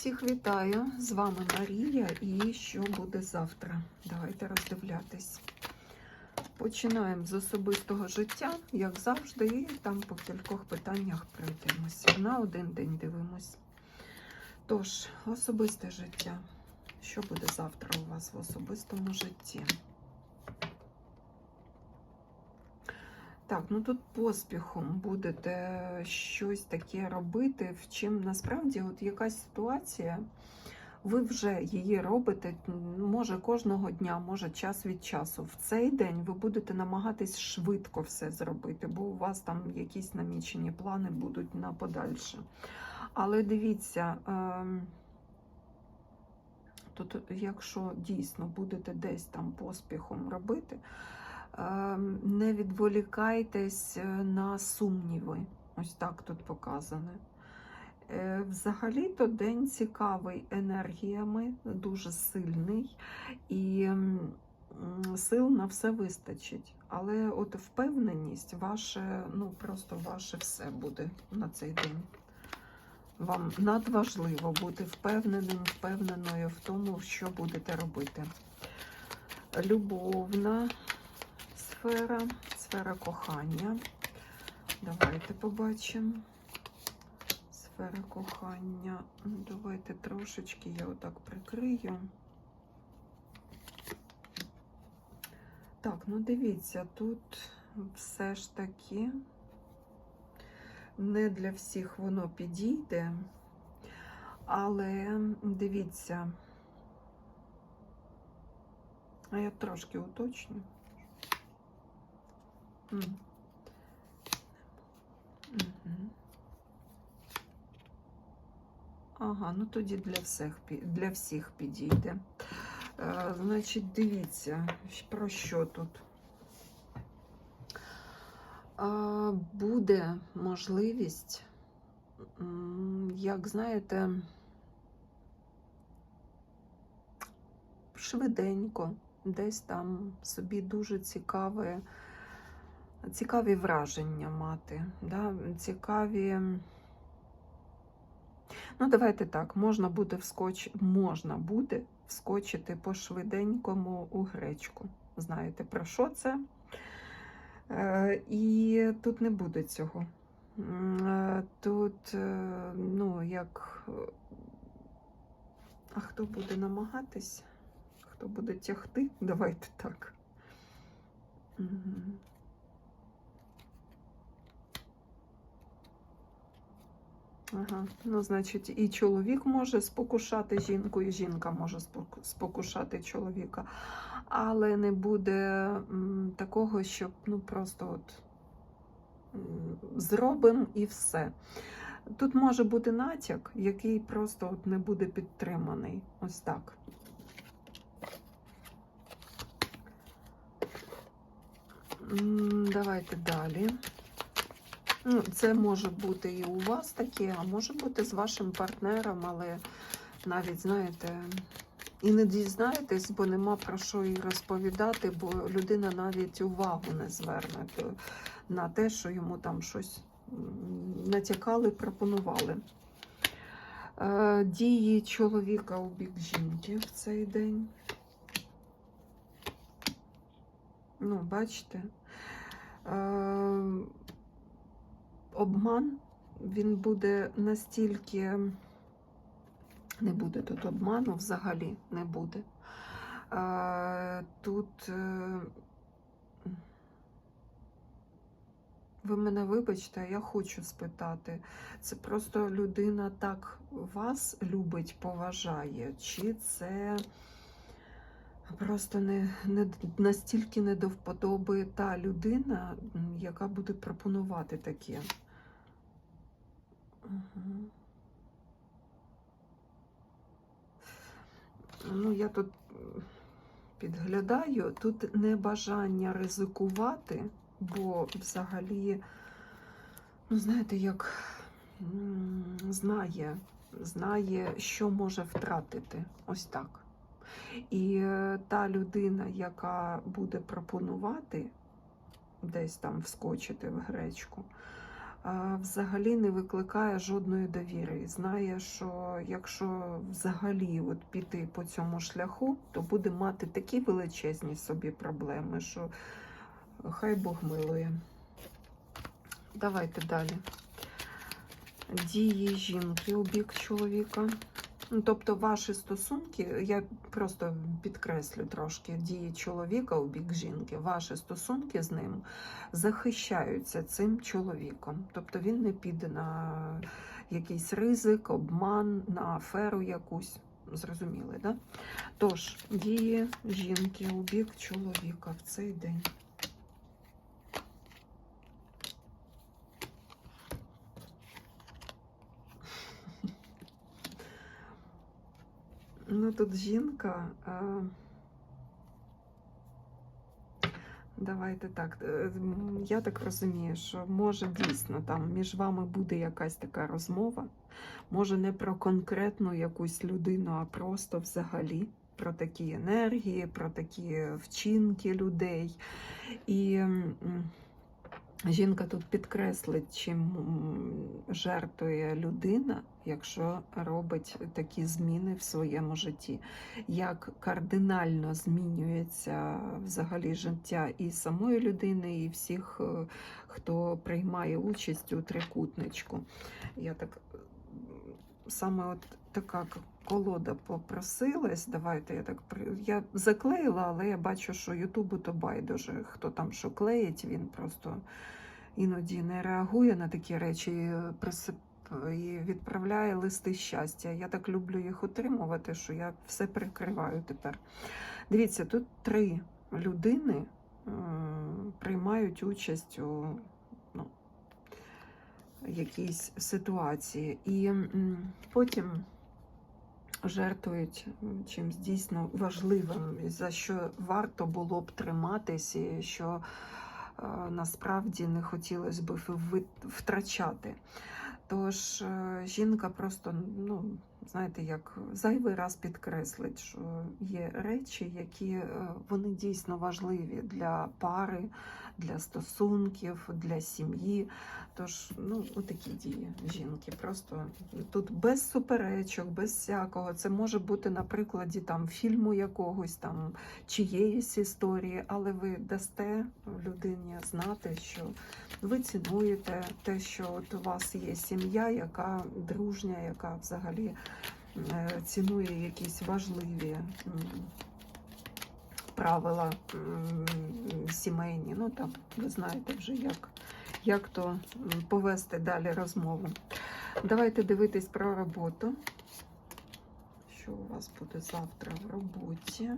Всіх вітаю! З вами Марія і що буде завтра? Давайте роздивлятись. Починаємо з особистого життя, як завжди, і там по кількох питаннях пройдемося. На один день дивимось. Тож, особисте життя. Що буде завтра у вас в особистому житті? Так, ну тут поспіхом будете щось таке робити, в чим насправді от якась ситуація, ви вже її робите, може кожного дня, може час від часу. В цей день ви будете намагатись швидко все зробити, бо у вас там якісь намічені плани будуть на подальше. Але дивіться, ем, тут, якщо дійсно будете десь там поспіхом робити, не відволікайтесь е, на сумніви. Ось так тут показане. Взагалі-то день цікавий енергіями, дуже сильний, і сил на все вистачить. Але от впевненість, ваше, ну просто ваше все буде на цей день. Вам надважливо бути впевненим, впевненою в тому, що будете робити. Любовна сфера, сфера кохання. Давайте побачимо. Сфера кохання. Ну, Давайте трошечки я отак прикрию. Так, ну дивіться, тут все ж таки не для всіх воно підійде, але дивіться, а я трошки уточню. Ага, ну тоді для всіх, для всіх підійде. Е, значить, дивіться, про що тут. Е, буде можливість, як знаєте, швиденько, десь там собі дуже цікаве цікаві враження мати, да? цікаві. Ну, давайте так, можна буде вскоч... можна буде вскочити по швиденькому у гречку. Знаєте, про що це? Е, і тут не буде цього. Е, Тут, е, ну, як. А хто буде намагатись? Хто буде тягти? Давайте так. Мгм. Ага, ну, значить, і чоловік може спокушати жінку, і жінка може спокушати чоловіка. Але не буде такого, щоб ну просто от зробимо і все. Тут може бути натяк, який просто от не буде підтриманий. Ось так. Давайте далі. Ну, це може бути і у вас таке, а може бути з вашим партнером, але навіть, знаєте, і не дізнаєтесь, бо нема про що і розповідати, бо людина навіть увагу не зверне на те, що йому там щось натякали, пропонували. Е, Дії чоловіка у бік жінки в цей день. Ну, бачите. Обман, він буде настільки, не буде тут обману взагалі не буде. Е, Тут е, ви мене вибачте, я хочу спитати. Це просто людина так вас любить, поважає, чи це просто не, не настільки не до вподоби та людина, яка буде пропонувати таке. Ну, я тут підглядаю, тут не бажання ризикувати, бо взагалі, ну, знаєте, як знає, знає, що може втратити. Ось так. І е, та людина, яка буде пропонувати десь там вскочити в гречку, взагалі не викликає жодної довіри. І знає, що якщо взагалі от піти по цьому шляху, то буде мати такі величезні собі проблеми, що хай Бог милує. Давайте далі. Дії жінки у бік чоловіка. Ну, тобто ваші стосунки, я просто підкреслю трошки дії чоловіка у бік жінки, ваші стосунки з ним захищаються цим чоловіком. Тобто він не піде на якийсь ризик, обман, на аферу якусь. Зрозуміли, да? Тож, дії жінки у бік чоловіка в цей день. Ну, тут жінка. Давайте так. е, Я так розумію, що може дійсно там між вами буде якась така розмова. Може, не про конкретну якусь людину, а просто взагалі про такі енергії, про такі вчинки людей. І Жінка тут підкреслить, чим жертвує людина, якщо робить такі зміни в своєму житті, як кардинально змінюється взагалі життя і самої людини, і всіх, е, хто приймає участь у трикутничку. Я так саме от така колода попросилась. Давайте я так я заклеїла, але я бачу, що Ютубу то байдуже. Хто там що клеїть, він просто іноді не реагує на такі речі і відправляє листи щастя. Я так люблю їх отримувати, що я все прикриваю тепер. Дивіться, тут три людини е, приймають участь у ну, якійсь ситуації. І потім жертвують чимсь дійсно важливим, за що варто було б триматись, і що е, насправді не хотілося б втрачати. Тож е, жінка просто, ну, знаєте, як зайвий раз підкреслить, що є речі, які е, вони дійсно важливі для пари, для стосунків, для сім'ї. Тож, ну, отакі дії жінки. Просто тут без суперечок, без всякого. Це може бути на прикладі там фільму якогось там чиєїсь історії, але ви дасте людині знати, що ви цінуєте те, що от у вас є сім'я, яка дружня, яка взагалі е, цінує якісь важливі правила сімейні. Ну там ви знаєте вже, як, як то повести далі розмову. Давайте дивитись про роботу. Що у вас буде завтра в роботі?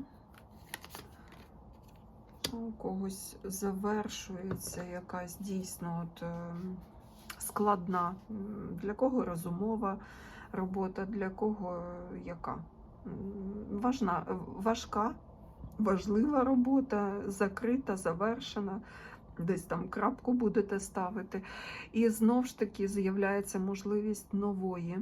У когось завершується якась дійсно от, е, складна. Для кого розумова робота, для кого е, яка? Важна, важка, важлива робота, закрита, завершена. Десь там крапку будете ставити. І знов ж таки з'являється можливість нової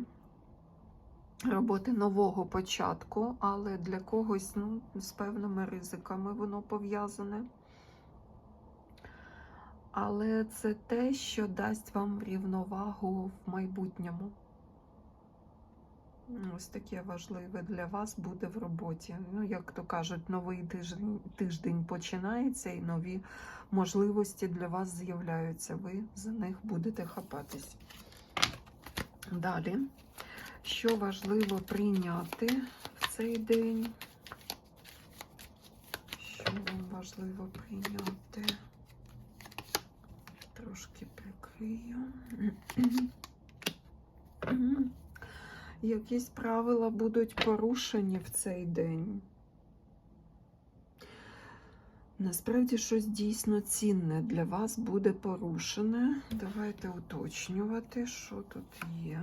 роботи, нового початку, але для когось ну, з певними ризиками воно пов'язане. Але це те, що дасть вам рівновагу в майбутньому. Ось таке важливе для вас буде в роботі. Ну, як то кажуть, новий тиждень, тиждень починається і нові можливості для вас з'являються. Ви за них будете хапатись. Далі, що важливо прийняти в цей день? Що вам важливо прийняти? Трошки прикрию. Якісь правила будуть порушені в цей день. Насправді щось дійсно цінне для вас буде порушене. Давайте уточнювати, що тут є.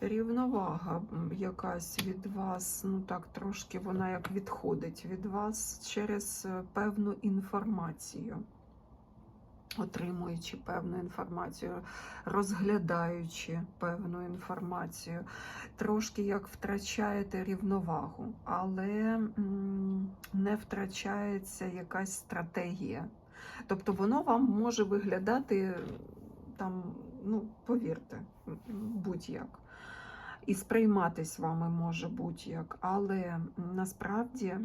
Рівновага якась від вас, ну так, трошки вона як відходить від вас через е, певну інформацію. Отримуючи певну інформацію, розглядаючи певну інформацію, трошки як втрачаєте рівновагу, але не втрачається якась стратегія. Тобто воно вам може виглядати там, ну, повірте, будь-як. І сприйматись вами може будь-як, але насправді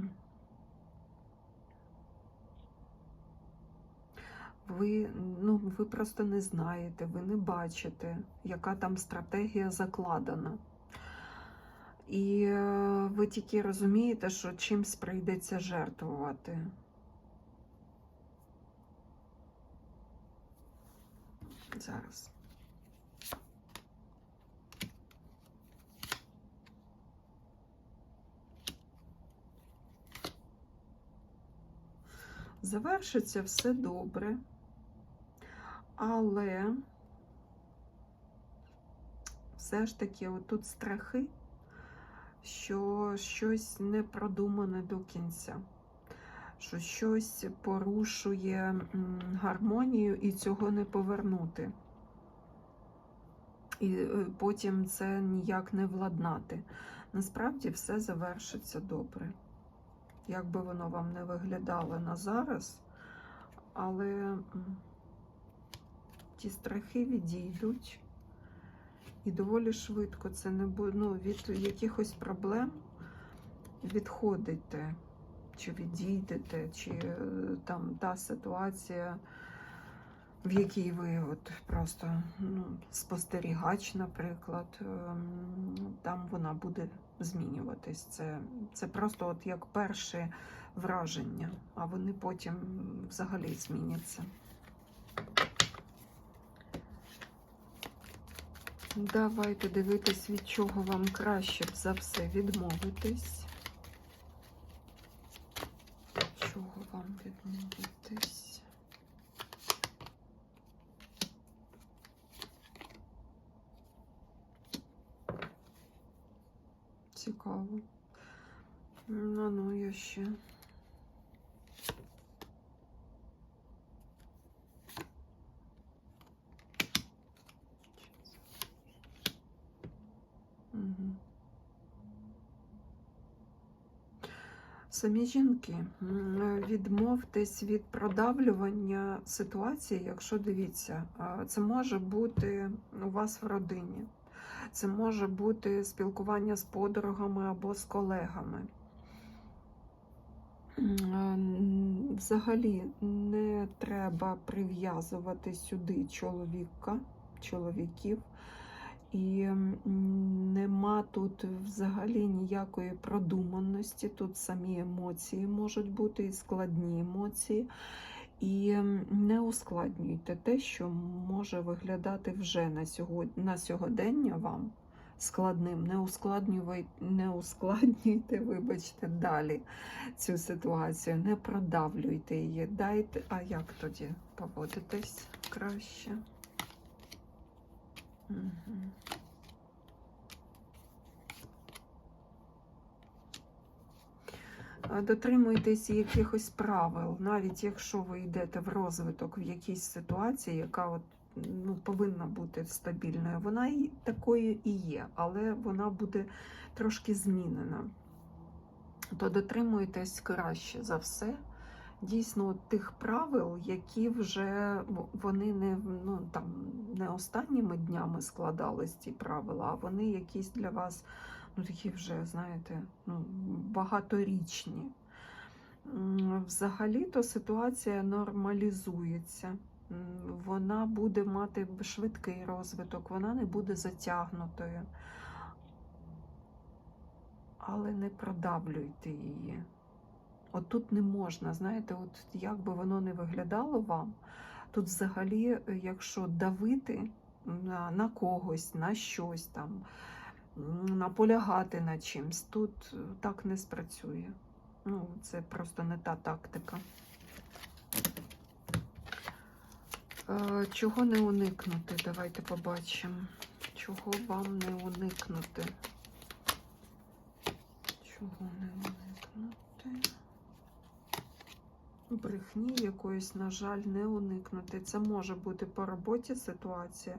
ви, ну, ви просто не знаєте, ви не бачите, яка там стратегія закладена. І е, ви тільки розумієте, що чимсь прийдеться жертвувати. Зараз. Завершиться все добре, але все ж таки отут страхи, що щось не продумане до кінця, що щось порушує гармонію і цього не повернути. І е, потім це ніяк не владнати. Насправді все завершиться добре. Як би воно вам не виглядало на зараз, але ті страхи відійдуть. І доволі швидко це не буде ну, від якихось проблем відходите, чи відійдете, чи е, там та ситуація, в якій ви от просто ну, спостерігач, наприклад, ем, там вона буде змінюватись. Це, це просто от як перше враження, а вони потім взагалі зміняться. Давайте дивитись, від чого вам краще за все відмовитись. Чого вам відмовитись? Цікаво. Ну, ну, я ще. Мгм. Самі жінки, відмовтесь від продавлювання ситуації, якщо дивіться, це може бути у вас в родині, це може бути спілкування з подругами або з колегами. Н- Взагалі не треба прив'язувати сюди чоловіка, чоловіків. І нема тут взагалі ніякої продуманості. Тут самі емоції можуть бути і складні емоції. І не ускладнюйте те, що може виглядати вже на сьогодні, на сьогодення вам складним. Не ускладнюйте, не ускладнюйте, вибачте, далі цю ситуацію, не продавлюйте її. Дайте, а як тоді поводитись краще? Е, Дотримуйтесь якихось правил, навіть якщо ви йдете в розвиток в якійсь ситуації, яка от, ну, повинна бути стабільною. Вона і такою і є, але вона буде трошки змінена. То дотримуйтесь краще за все. Дійсно, тих правил, які вже вони не, ну, там, не останніми днями складались ці правила, а вони якісь для вас ну, такі вже, знаєте, ну, багаторічні. Взагалі-то ситуація нормалізується. Вона буде мати швидкий розвиток, вона не буде затягнутою. Але не продавлюйте її. От тут не можна, знаєте, от як би воно не виглядало вам, тут взагалі, е, якщо давити на, на когось, на щось там, наполягати на чимсь, тут е, так не спрацює. Ну, це просто не та тактика. Е, Чого не уникнути? Давайте побачимо. Чого вам не уникнути? Чого не уникнути? Брехні якоїсь, на жаль, не уникнути. Це може бути по роботі ситуація,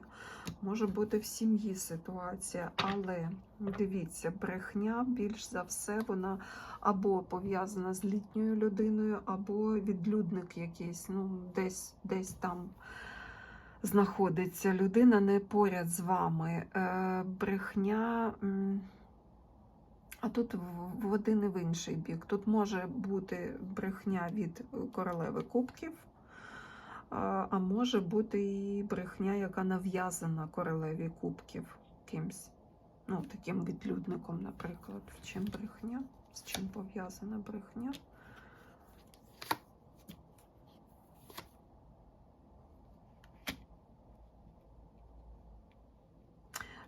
може бути в сім'ї ситуація, але дивіться, брехня більш за все вона або пов'язана з літньою людиною, або відлюдник якийсь, ну, десь, десь там знаходиться людина не поряд з вами. Е, брехня. А тут в- один і в інший бік. Тут може бути брехня від королеви кубків, а може бути і брехня, яка нав'язана королеві кубків кимсь. Ну, таким відлюдником, наприклад. В чим брехня? З чим пов'язана брехня?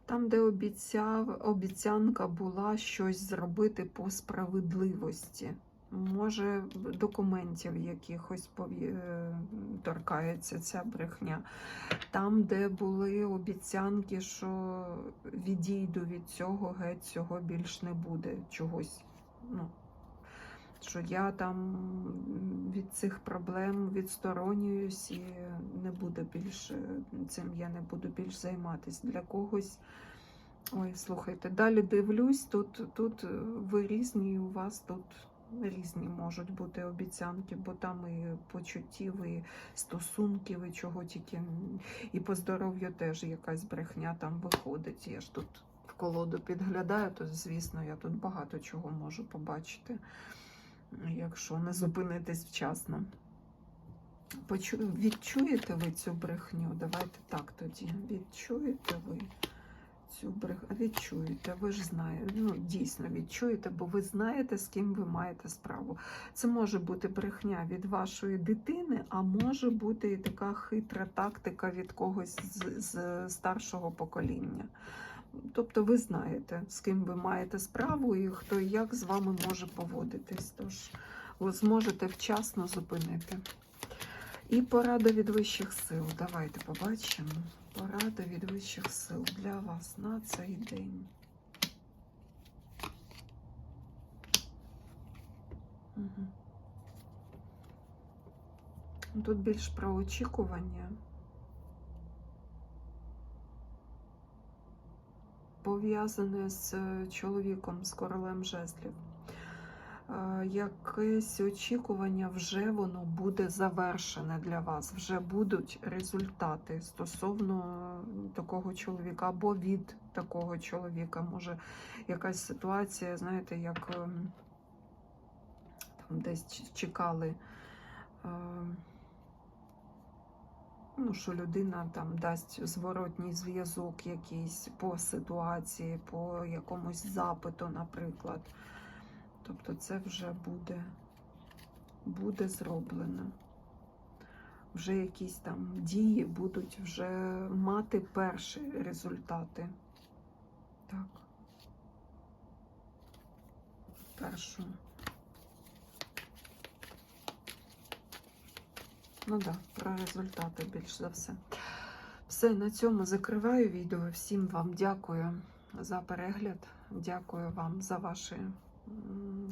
Там, де обіцяв, обіцянка була щось зробити по справедливості. Може, документів якихось е, торкається ця брехня. Там, де були обіцянки, що відійду від цього, геть цього більш не буде чогось. Ну, що я там від цих проблем відсторонююсь і не буду більше цим я не буду більш займатися. Для когось. Ой, слухайте, далі дивлюсь, тут, тут е, ви різні, у вас тут різні можуть бути обіцянки, бо там і почуттів, і стосунків, і чого тільки. І по здоров'ю теж якась брехня там виходить. Я ж тут в колоду підглядаю, то звісно, я тут багато чого можу побачити, якщо не зупинитись вчасно. Почу... Відчуєте ви цю брехню? Давайте так тоді. Відчуєте ви цю брехню? Відчуєте, ви ж знаєте. Ну, дійсно відчуєте, бо ви знаєте, з ким ви маєте справу. Це може бути брехня від вашої дитини, а може бути і така хитра тактика від когось з, з старшого покоління. Тобто ви знаєте, з ким ви маєте справу і хто і як з вами може поводитись. Тож ви зможете вчасно зупинити. І порада від вищих сил. Давайте побачимо. Порада від вищих сил для вас на цей день. Угу. Тут більш про очікування. Пов'язане з е, чоловіком, з королем жезлів. Е, Якесь очікування вже воно буде завершене для вас. Вже будуть результати стосовно такого чоловіка або від такого чоловіка. Може, якась ситуація, знаєте, як ем, там десь чекали. Ну, що людина там дасть зворотній зв'язок якийсь по ситуації, по якомусь запиту, наприклад. Тобто це вже буде, буде зроблено. Вже якісь там дії будуть вже мати перші результати. Так. Першу. Ну так, да, про результати більш за все. Все, на цьому закриваю відео. Всім вам дякую за перегляд. Дякую вам за ваші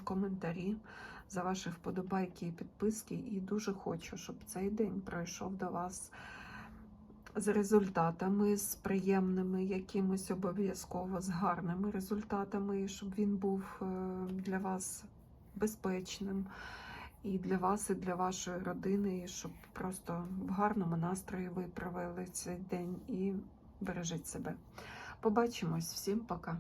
коментарі, за ваші вподобайки і підписки. І дуже хочу, щоб цей день пройшов до вас з результатами, з приємними якимось обов'язково, з гарними результатами, щоб він був е, для вас безпечним. І для вас, і для вашої родини, і щоб просто в гарному настрої ви провели цей день і бережіть себе. Побачимось. Всім пока.